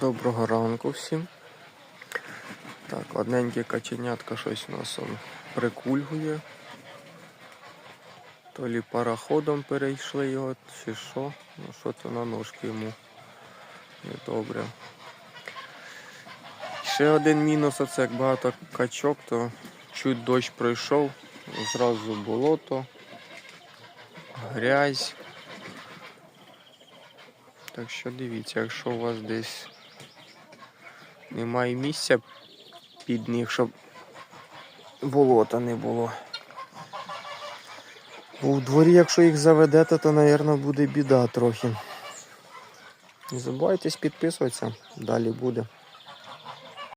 Доброго ранку всім. Так, одненьке каченятка щось у нас он прикульгує. То лі пароходом перейшли його, чи що. Ну що це на ножки йому недобре. Ще один мінус, оце як багато качок, то чуть дощ пройшов, зразу болото, грязь. Так що дивіться, якщо у вас десь немає місця під них, щоб болота не було. Бо у дворі, якщо їх заведете, то, мабуть, буде біда трохи. Не забувайтесь підписуватися, далі буде.